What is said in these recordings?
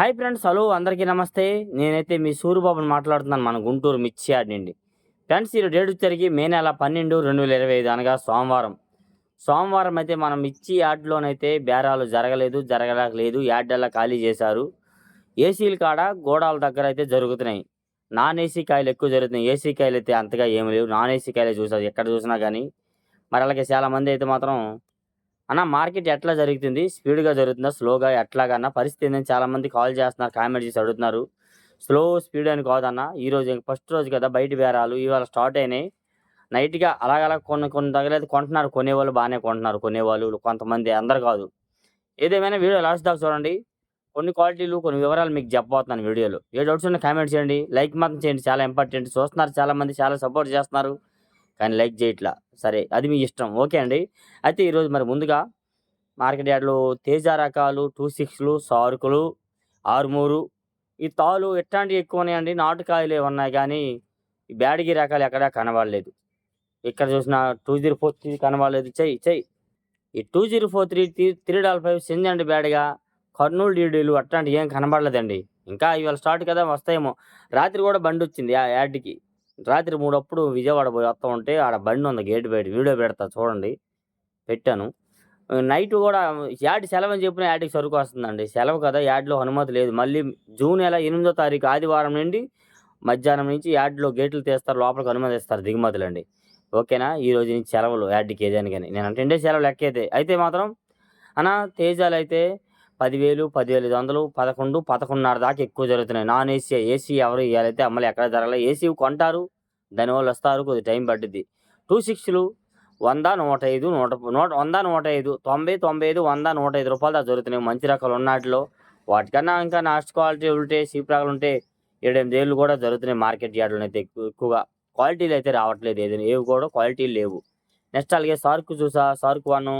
Hi friends hello అందరికీ నమస్తే. నేనైతే మీ సూరిబాబుని మాట్లాడుతున్నాను మన గుంటూరు మిర్చియాడ్ నుండి. ఫ్రెండ్స్ ఈ డేట్ తిరిగి మే నెల పన్నెండు రెండు వేల ఇరవై ఐదు అనగా సోమవారం. సోమవారం అయితే మనం మిర్చి యార్డ్లోనైతే బేరాలు జరగలేదు జరగలేదు యార్డల్లా ఖాళీ చేశారు. ఏసీల కాడ గోడాల దగ్గర అయితే జరుగుతున్నాయి. నాన్ ఏసీ కాయలు ఎక్కువ జరుగుతున్నాయి. ఏసీ కాయలు అయితే అంతగా ఏమి లేవు. నాన్ ఏసీ కాయలే చూసారు ఎక్కడ చూసినా కానీ. మరి అలాగే చాలామంది అయితే మాత్రం అన్న మార్కెట్ ఎట్లా జరుగుతుంది? స్పీడ్గా జరుగుతుందా? స్లోగా? ఎట్లాగన్నా పరిస్థితి ఏంటని చాలామంది కాల్ చేస్తున్నారు కామెంట్ చేసి అడుగుతున్నారు. స్లో స్పీడ్ అని కాదన్న ఈ రోజు ఫస్ట్ రోజు కదా బయట బేరాలు ఇవాళ స్టార్ట్ అయినాయి. నైట్గా అలాగలా కొన్ని కొన్ని తగలేదు కొంటున్నారు. కొనేవాళ్ళు బాగానే కొంటున్నారు కొనేవాళ్ళు కొంతమంది అందరు కాదు. ఏదేమైనా వీడియో లాస్ట్ దాకా చూడండి. కొన్ని క్వాలిటీలు కొన్ని వివరాలు మీకు చెప్పబోతున్నాను వీడియోలో. ఏ డౌట్స్ ఉన్నా కామెంట్ చేయండి. లైక్ మాత్రం చేయండి. చాలా ఇంపార్టెంట్. చూస్తున్నారు చాలామంది చాలా సపోర్ట్ చేస్తున్నారు. కానీ లైక్ చేయట్లా. సరే అది మీ ఇష్టం. ఓకే అండి. అయితే ఈరోజు మరి ముందుగా మార్కెట్ యార్డ్లో తేజ రకాలు టూ సిక్స్లు సారుకులు ఆరుమూరు. ఈ తాలు ఎట్లాంటివి ఎక్కువ ఉన్నాయండి? నాటుకాయలు ఉన్నాయి కానీ ఈ బ్యాడిగి రకాలు ఎక్కడా కనబడలేదు. ఇక్కడ చూసిన టూ జీరో ఫోర్ త్రీ కనబడలేదు. చెయ్యి చెయ్యి. ఈ two zero four three three double five సింజండి బ్యాడ్గా. కర్నూలు డీడీలు అట్లాంటివి ఏం కనబడలేదండి. ఇంకా ఇవాళ స్టార్ట్ కదా వస్తాయేమో. రాత్రి కూడా బండి వచ్చింది ఆ యాడ్కి. రాత్రి మూడప్పుడు విజయవాడ పోయి వస్తూ ఉంటే ఆడ బండి ఉంది గేట్ బయట. వీడియో పెడతా చూడండి. పెట్టాను. నైట్ కూడా యాడ్ సెలవు అని చెప్పిన యాడ్కి సరుకు వస్తుందండి. సెలవు కదా యాడ్లో అనుమతి లేదు. మళ్ళీ జూన్ నెల ఎనిమిదో తారీఖు ఆదివారం నుండి మధ్యాహ్నం నుంచి యాడ్లో గేట్లు తీస్తారు లోపలికి అనుమతిస్తారు దిగుమతులు అండి. ఓకేనా? ఈ రోజు నుంచి సెలవులు యాడ్కి ఏదైనా కానీ. నేను అంటే సెలవు లెక్క అయితే అయితే మాత్రం అన్న తేజాలు అయితే పదివేలు పదివేల ఐదు వందలు పదకొండు పదకొండున్నర దాకా ఎక్కువ జరుగుతున్నాయి. నాన్ ఏసీ ఏసీ ఎవరు ఇవ్వాలైతే అమ్మలు ఎక్కడ జరగలేదు ఏసీ కొంటారు దానివల్ల వస్తారు కొద్ది టైం పడుద్ది. టూ సిక్స్లు వంద నూట ఐదు నూట నూట వంద నూట ఐదు తొంభై తొంభై ఐదు వంద నూట ఐదు రూపాయలు దాకా జరుగుతున్నాయి. మంచి రకాలు ఉన్నాటిలో వాటికన్నా ఇంకా నాస్ట్ క్వాలిటీ ఉంటే సీప్ రకాలు ఉంటే ఏడెనిమిది ఏళ్ళు కూడా జరుగుతున్నాయి మార్కెట్ యార్డ్లో అయితే ఎక్కువ ఎక్కువగా. క్వాలిటీలు అయితే రావట్లేదు ఏదైనా ఏవి కూడా క్వాలిటీలు లేవు. నెక్స్ట్ అలాగే సార్కు చూసా సార్కు వన్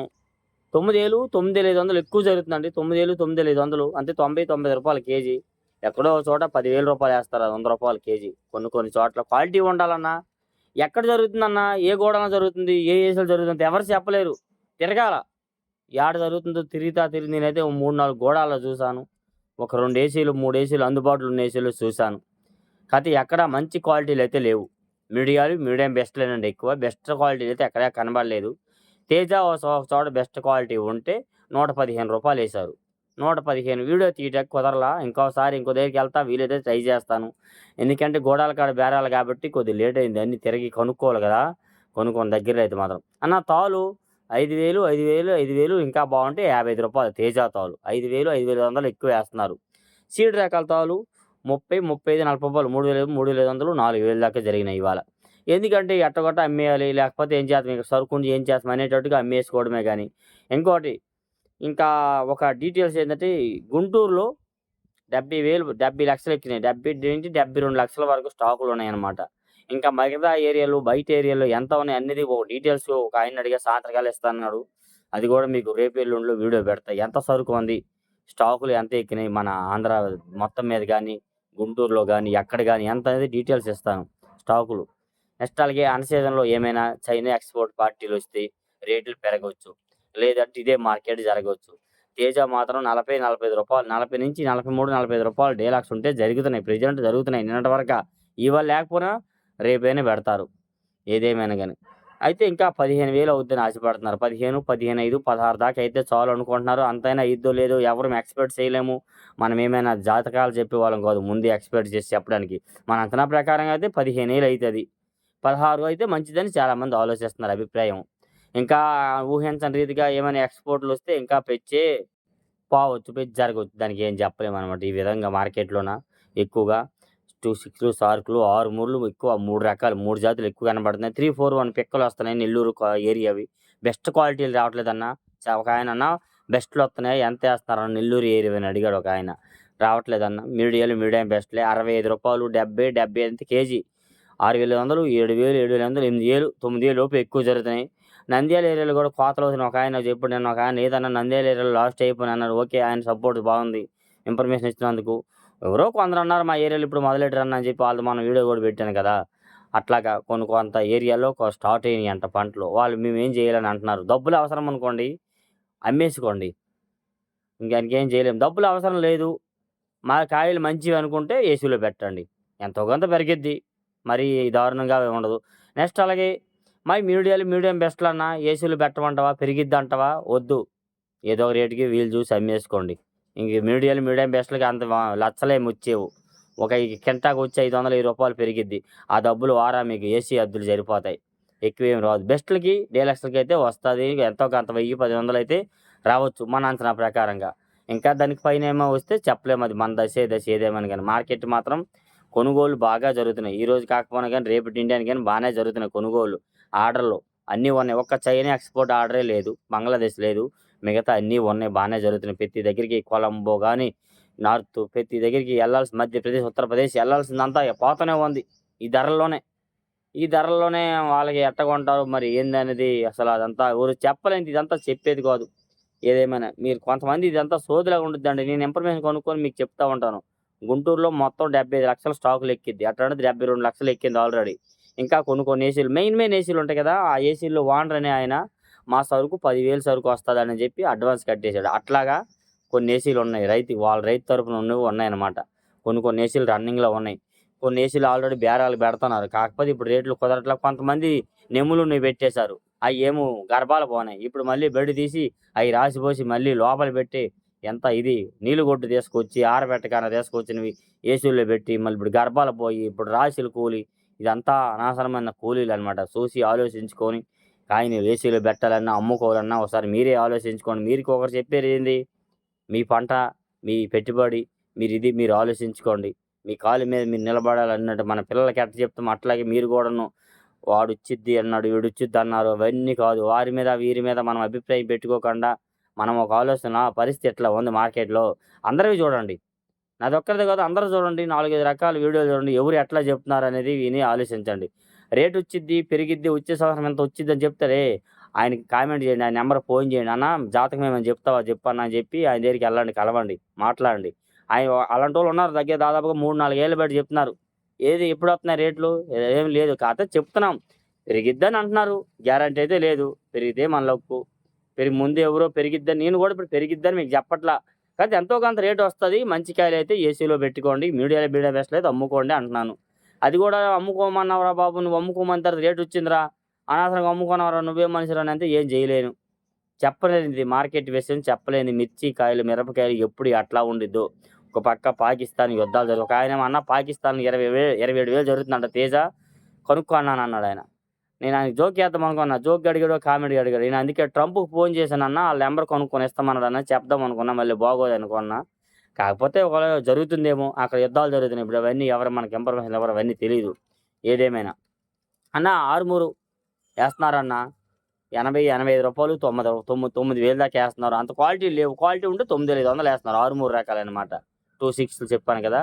తొమ్మిది వేలు తొమ్మిది వేల ఐదు వందలు ఎక్కువ జరుగుతుందండి. తొమ్మిది వేలు తొమ్మిది వేల ఐదు వందలు అంటే తొంభై తొంభై రూపాయలు కేజీ. ఎక్కడో చోట పదివేల రూపాయలు వేస్తారు. వంద రూపాయలు కేజీ. కొన్ని కొన్ని చోట్ల క్వాలిటీ ఉండాలన్నా ఎక్కడ జరుగుతుందన్నా ఏ గోడన జరుగుతుంది ఏ ఏసీలు జరుగుతుంది ఎవరు చెప్పలేరు. తిరగాల. ఏడ జరుగుతుందో తిరుగుతా తిరిగి నేనైతే మూడు నాలుగు గోడాల్లో చూశాను. ఒక రెండు ఏసీలు మూడు ఏసీలు అందుబాటులో ఉన్న ఏసీలు చూశాను. కాకపోతే ఎక్కడ మంచి క్వాలిటీలు అయితే లేవు. మీడియాలు మీడియం బెస్ట్లేనండి ఎక్కువ. బెస్ట్ క్వాలిటీలు అయితే ఎక్కడ కనబడలేదు. తేజ ఒక చోట బెస్ట్ క్వాలిటీ ఉంటే నూట పదిహేను రూపాయలు వేశారు. నూట పదిహేను వీడియో తీయడానికి కుదరలా ఇంకోసారి ఇంకో దగ్గరికి వెళ్తా వీలైతే ట్రై చేస్తాను. ఎందుకంటే గోడాల కాడ బేరాలు కాబట్టి కొద్ది లేట్ అయింది అన్ని తిరిగి కొనుక్కోవాలి కదా కొనుక్కోని దగ్గర అయితే మాత్రం. అన్న తాలు ఐదు వేలు ఐదు వేలు ఐదు వేలు ఇంకా బాగుంటే యాభై ఐదు రూపాయలు తేజ తాలు. ఐదు వేలు ఐదు వేల వందలు ఎక్కువ వేస్తున్నారు. సీడ్ రకాల తాలు ముప్పై ముప్పై ఐదు నలభై రూపాయలు మూడు వేలు మూడు వేల ఐదు వందలు నాలుగు వేలు దాకా జరిగినాయి ఇవాళ. ఎందుకంటే ఎట్టగొట్ట అమ్మేయాలి లేకపోతే ఏం చేస్తాం? ఇంకా సరుకుండి ఏం చేస్తాం? అనేటట్టుగా అమ్మేసుకోవడమే కానీ. ఇంకోటి ఇంకా ఒక డీటెయిల్స్ ఏంటంటే గుంటూరులో డెబ్బై వేలు డెబ్బై లక్షలు ఎక్కినాయి. డెబ్బై నుంచి డెబ్బై రెండు లక్షల వరకు స్టాకులు ఉన్నాయన్నమాట. ఇంకా మిగతా ఏరియాలు బయట ఏరియాలో ఎంత ఉన్నాయి అనేది ఒక డీటెయిల్స్ ఒక ఆయన అడిగే సాయంత్రకాలు ఇస్తాన్నాడు అది కూడా మీకు రేపు ఎల్లుండిలో వీడియో పెడతా. ఎంత సరుకు ఉంది? స్టాకులు ఎంత ఎక్కినాయి? మన ఆంధ్ర మొత్తం మీద కానీ గుంటూరులో కానీ ఎక్కడ కానీ ఎంత అనేది డీటెయిల్స్ ఇస్తాను. స్టాకులు. నెక్స్ట్ అలాగే అన్ సీజన్లో ఏమైనా చైనా ఎక్స్పోర్ట్ పార్టీలు వస్తే రేట్లు పెరగవచ్చు. లేదంటే ఇదే మార్కెట్ జరగవచ్చు. తేజ మాత్రం నలభై నలభై ఐదు రూపాయలు నలభై నుంచి నలభై మూడు నలభై ఐదు రూపాయలు డేలాక్స్ ఉంటే జరుగుతున్నాయి. ప్రజెంట్ జరుగుతున్నాయి. నిన్నటి వరకు ఇవాళ లేకపోయినా రేపైనా పెడతారు. ఏదేమైనా కానీ అయితే ఇంకా పదిహేను వేలు అవుద్దని ఆశపడుతున్నారు. పదిహేను పదిహేను ఐదు పదహారు దాకా అయితే చాలు అనుకుంటున్నారు. అంతైనా ఇద్దో లేదో ఎవరు ఎక్స్పెక్ట్ చేయలేము. మనం ఏమైనా జాతకాలు చెప్పేవాళ్ళం కాదు. ముందే ఎక్స్పెక్ట్ చేసి చెప్పడానికి. మన అంచనా ప్రకారంగా అయితే పదిహేను వేలు అవుతుంది. పదహారు అయితే మంచిదని చాలామంది ఆలోచిస్తున్నారు అభిప్రాయం. ఇంకా ఊహించని రీతిగా ఏమైనా ఎక్స్పోర్ట్లు వస్తే ఇంకా పెంచే పోవచ్చు పెంచి జరగవచ్చు. దానికి ఏం చెప్పలేము అనమాట ఈ విధంగా మార్కెట్లోన ఎక్కువగా టూ సిక్స్లు సార్కులు ఆరు మూర్లు ఎక్కువ మూడు రకాలు మూడు జాతులు ఎక్కువ కనబడుతున్నాయి. త్రీ ఫోర్ వన్ పిక్కలు వస్తున్నాయి నెల్లూరు ఏరియా అవి. బెస్ట్ క్వాలిటీలు రావట్లేదన్న చా- ఒక ఆయన అన్న బెస్ట్లు వస్తున్నాయి. ఎంత వేస్తున్నారు నెల్లూరు ఏరియా అని అడిగాడు ఒక ఆయన. రావట్లేదన్న. మీడియాలు మీడియం బెస్ట్లే. అరవై ఐదు రూపాయలు డెబ్బై డెబ్బై ఐదు కేజీ ఆరు వేల వందలు ఏడు వేలు ఏడు వేల వందలు ఎనిమిది వేలు తొమ్మిది వేలు లోపు ఎక్కువ జరుగుతున్నాయి. నంద్యాల ఏరియాలో కూడా కోతలు అవుతున్నాయి ఒక ఆయన చెప్పాడు నేను ఒక ఆయన ఏదన్నా నంద్యాల ఏరియాలో లాస్ట్ అయిపోయిన అన్నారు ఓకే ఆయన సపోర్ట్ బాగుంది. ఇన్ఫర్మేషన్ ఇచ్చినందుకు ఎవరో కొందరు అన్నారు మా ఏరియాలో ఇప్పుడు మొదలెట్టారు అని చెప్పి వాళ్ళు మనం వీడియో కూడా పెట్టాను కదా. అట్లాగా కొన్ని కొంత ఏరియాలో కొ- స్టార్ట్ అయినాయి అంట పంటలు. వాళ్ళు మేము ఏం చేయాలని అంటున్నారు. డబ్బులు అవసరం అనుకోండి అమ్మేసుకోండి. ఇంకా ఇంకేం చేయలేము డబ్బులు అవసరం లేదు. మా కాయలు మంచివి అనుకుంటే ఏసీలో పెట్టండి. ఎంతో కొంత పెరిగిద్ది. మరి దారుణంగా ఉండదు. నెక్స్ట్ అలాగే మరి మీడియాలు మీడియం బెస్ట్లు అన్న ఏసీలు పెట్టమంటావా? పెరిగిద్ది అంటావా వద్దు. ఏదో ఒక రేటుకి వీలు చూసి అమ్మేసుకోండి. ఇంక మీడియాలు మీడియం బెస్ట్లకి అంత లచ్చలేమి వచ్చేవు. ఒక కింటాకు వచ్చి ఐదు వందల రూపాయలు పెరిగిద్ది. ఆ డబ్బులు వారా మీకు? ఏసీ అద్దులు సరిపోతాయి. ఎక్కువ ఏం రాదు. బెస్ట్లకి డీలక్స్లకి అయితే వస్తుంది. ఎంతో కొంత వెయ్యి పది వందలు అయితే రావచ్చు. మన అంచనా ప్రకారంగా. ఇంకా దానికి పైన ఏమో వస్తే చెప్పలేము. అది మన దశ దశ ఏదేమని కానీ. మార్కెట్ మాత్రం కొనుగోలు బాగా జరుగుతున్నాయి. ఈ రోజు కాకపోయినా కానీ రేపటి ఇండియాని కానీ బాగానే జరుగుతున్నాయి కొనుగోలు ఆర్డర్లు అన్నీ ఉన్నాయి. ఒక్క చైనా ఎక్స్పోర్ట్ ఆర్డరే లేదు. బంగ్లాదేశ్ లేదు. మిగతా అన్నీ ఉన్నాయి. బాగానే జరుగుతున్నాయి. ప్రతి దగ్గరికి కొలంబో కానీ నార్త్ ప్రతి దగ్గరికి వెళ్ళాల్సి మధ్యప్రదేశ్ ఉత్తరప్రదేశ్ వెళ్ళాల్సిందంతా పోతూనే ఉంది. ఈ ధరల్లోనే. ఈ ధరల్లోనే వాళ్ళకి ఎట్టగొంటారు మరి? ఏందనేది అసలు అదంతా ఎవరు చెప్పలేనిది ఇదంతా చెప్పేది కాదు. ఏదేమైనా మీరు కొంతమంది ఇదంతా సోదిలాగా ఉంటుందండి నేను ఇన్ఫర్మేషన్ కొనుక్కొని మీకు చెప్తా ఉంటాను. గుంటూరులో మొత్తం డెబ్బై లక్షల స్టాకులు ఎక్కిద్ది. అట్లాంటిది డెబ్బై రెండు లక్షలు ఎక్కింది ఆల్రెడీ ఇంకా కొన్ని కొన్ని ఏసీలు మెయిన్ మెయిన్ ఏసీలు ఉంటాయి కదా ఆ ఏసీల్లో వాండర్ అనే ఆయన మా సరుకు పదివేలు సరుకు వస్తుందని చెప్పి అడ్వాన్స్ కట్టేశాడు. అట్లాగా కొన్ని ఏసీలు ఉన్నాయి. రైతు వాళ్ళ రైతు తరపున ఉన్నవి ఉన్నాయన్నమాట. కొన్ని కొన్ని ఏసీలు రన్నింగ్లో ఉన్నాయి. కొన్ని ఏసీలు ఆల్రెడీ బేరాలు పెడుతున్నారు. కాకపోతే ఇప్పుడు రేట్లు కుదరట్లా కొంతమంది నెమ్ములు నువ్వు పెట్టేశారు. అవి ఏమో గర్భాలు పోనాయి. ఇప్పుడు మళ్ళీ బెడ్ తీసి అవి రాసిపోసి మళ్ళీ లోపల పెట్టి ఎంత ఇది? నీళ్ళు కొట్టు తీసుకొచ్చి ఆరబెట్టకాన తీసుకొచ్చినవి ఏసీల్లో పెట్టి మళ్ళీ ఇప్పుడు గర్భాలు పోయి ఇప్పుడు రాశులు కూలి ఇదంతా అనవసరమైన కూలీలు అనమాట చూసి ఆలోచించుకొని కాయని ఏసీలో పెట్టాలన్నా అమ్ముకోవాలన్నా ఒకసారి మీరే ఆలోచించుకోండి. మీరు ఒకరు చెప్పేది ఏంది? మీ పంట మీ పెట్టుబడి మీరు ఇది మీరు ఆలోచించుకోండి. మీ కాలు మీద మీరు నిలబడాలన్నట్టు మన పిల్లలకి ఎట్ట చెప్తాం అట్లాగే మీరు కూడాను. వాడు ఇచ్చిద్ది అన్నాడు వీడు ఇచ్చిద్ది అన్నారు. అవన్నీ కాదు. వారి మీద వీరి మీద మనం అభిప్రాయం పెట్టుకోకుండా మనం ఒక ఆలోచన పరిస్థితి ఎట్లా ఉంది మార్కెట్లో? అందరివి చూడండి. నాది ఒక్కరిది కాదు అందరూ చూడండి. నాలుగైదు రకాల వీడియోలు చూడండి. ఎవరు ఎట్లా చెప్తున్నారు అనేది విని ఆలోచించండి. రేట్ వచ్చిద్ది పెరిగిద్ది వచ్చే సంవత్సరం ఎంత వచ్చిద్ది అని చెప్తారే ఆయనకి కామెంట్ చేయండి ఆయన నెంబర్ ఫోన్ చేయండి అన్న జాతకం ఏమైనా చెప్తావా? చెప్పన్నా అని చెప్పి ఆయన దగ్గరికి వెళ్ళండి కలవండి మాట్లాడండి. ఆయన అలాంటి వాళ్ళు ఉన్నారు దగ్గర దాదాపుగా మూడు నాలుగు ఏళ్ళు బట్టి చెప్తున్నారు. ఏది ఎప్పుడు వస్తున్నాయి రేట్లు? ఏం లేదు. కాకపోతే చెప్తున్నాం. పెరిగిద్దని అంటున్నారు. గ్యారంటీ అయితే లేదు. పెరిగితే మన లక్కు పెరిగి ముందు ఎవరో పెరిగిద్దని నేను కూడా ఇప్పుడు పెరిగిద్దని మీకు చెప్పట్లా. కానీ ఎంతో కొంత రేటు వస్తుంది. మంచి కాయలు అయితే ఏసీలో పెట్టుకోండి. మీడియాలో బీడియా బెస్ట్ అయితే అమ్ముకోండి అంటున్నాను. అది కూడా అమ్ముకోమన్నావురా బాబు నువ్వు అమ్ముకోమని తర్వాత రేటు వచ్చిందిరా. అనవసరంగా అమ్ముకున్నావురా నువ్వే మనిషిరా అని అంటే ఏం చేయలేను. చెప్పలేనిది మార్కెట్ విషయం చెప్పలేని మిర్చి కాయలు మిరపకాయలు ఎప్పుడు అట్లా ఉండిద్దో. ఒక పక్క పాకిస్తాన్ యుద్ధాలు జరుగు ఒక ఆయన అన్న పాకిస్తాన్ ఇరవై వేలు ఇరవై ఏడు వేలు జరుగుతుందంట తేజ. కనుక్కున్నాను అన్నాడు ఆయన. నేను ఆయన జోక్ చేద్దాం అనుకున్నా. జోక్ అడిగాడు కామెడీ అడిగాడు నేను అందుకే ట్రంప్కి ఫోన్ చేశాను అన్న వాళ్ళ నెంబర్ కొనుక్కొని ఇస్తామన్నాడు అన్న చెప్దాం అనుకున్నా మళ్ళీ బాగోదు అనుకున్నా. కాకపోతే ఒకవేళ జరుగుతుందేమో అక్కడ యుద్ధాలు జరుగుతున్నాయి. ఇప్పుడు అవన్నీ ఎవరు మనకి ఇన్ఫర్మేషన్ ఎవరు అవన్నీ తెలియదు ఏదేమైనా. అన్న ఆరుమూరు వేస్తున్నారన్న. ఎనభై ఎనభై ఐదు రూపాయలు తొమ్మిది తొమ్మిది తొమ్మిది వేలు దాకా వేస్తున్నారు. అంత క్వాలిటీ లేవు. క్వాలిటీ ఉంటే తొమ్మిది ఐదు వందలు వేస్తున్నారు. ఆరు మూడు రకాలు అనమాట టూ సిక్స్లు చెప్పాను కదా.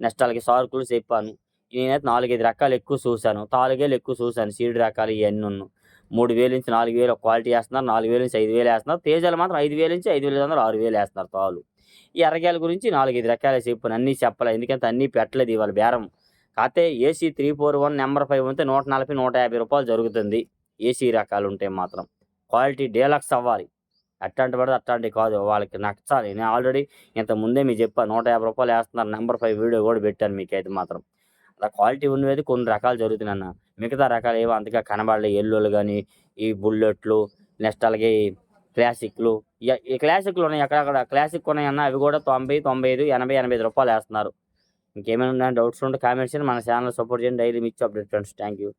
నెక్స్ట్ వాళ్ళకి సార్కులు చెప్పాను. నేనైతే నాలుగైదు రకాలు ఎక్కువ చూశాను. నాలుగేళ్ళు ఎక్కువ చూశాను. సీడ్ రకాలు ఇవన్నీ ఉన్ను. మూడు వేలు నుంచి నాలుగు వేలు క్వాలిటీ వేస్తున్నారు. నాలుగు వేలు నుంచి ఐదు వేలు వేస్తున్నారు. తేజాలు మాత్రం ఐదు వేలు నుంచి ఐదు వేలు ఐదు వందలు ఆరు వేలు వేస్తున్నారు తాలు. ఈ ఎర్రగాయల గురించి నాలుగైదు రకాలు చెప్పాను. అన్నీ చెప్పలేదు ఎందుకంటే అన్నీ పెట్టలేదు ఇవాళ బేరం. కాకపోతే AC three four one number five ఉంటే నూట నలభై నూట యాభై రూపాయలు జరుగుతుంది. ఏసీ రకాలు ఉంటే మాత్రం. క్వాలిటీ డీలక్స్ అవ్వాలి. అట్లాంటి పడితే అట్లాంటివి కాదు. వాళ్ళకి నచ్చాలి. నేను ఆల్రెడీ ఇంత ముందే మీకు చెప్పాను. నూట యాభై రూపాయలు వేస్తున్నారు. నెంబర్ ఫైవ్ వీడియో కూడా పెట్టాను మీకైతే మాత్రం. క్వాలిటీ ఉన్నవి కొన్ని రకాలు జరుగుతున్నాయి అన్న. మిగతా రకాలు ఏవో అంతగా కనబడలే. ఎల్లోలు కానీ ఈ బుల్లెట్లు నెక్స్ట్ అలాగే క్లాసిక్లు. ఇక- ఈ క్లాసిక్లు ఉన్నాయి. అక్కడక్కడ క్లాసిక్ ఉన్నాయన్న అవి కూడా తొంభై తొంభై ఐదు ఎనభై ఎనభై ఐదు రూపాయలు వేస్తున్నారు. ఇంకేమైనా డౌట్స్ ఉంటే కామెంట్స్ చేయండి. మన ఛానల్ సపోర్ట్ చేయండి. డైలీ మిచ్చి అప్డేట్ ఫ్రెండ్స్. Thank you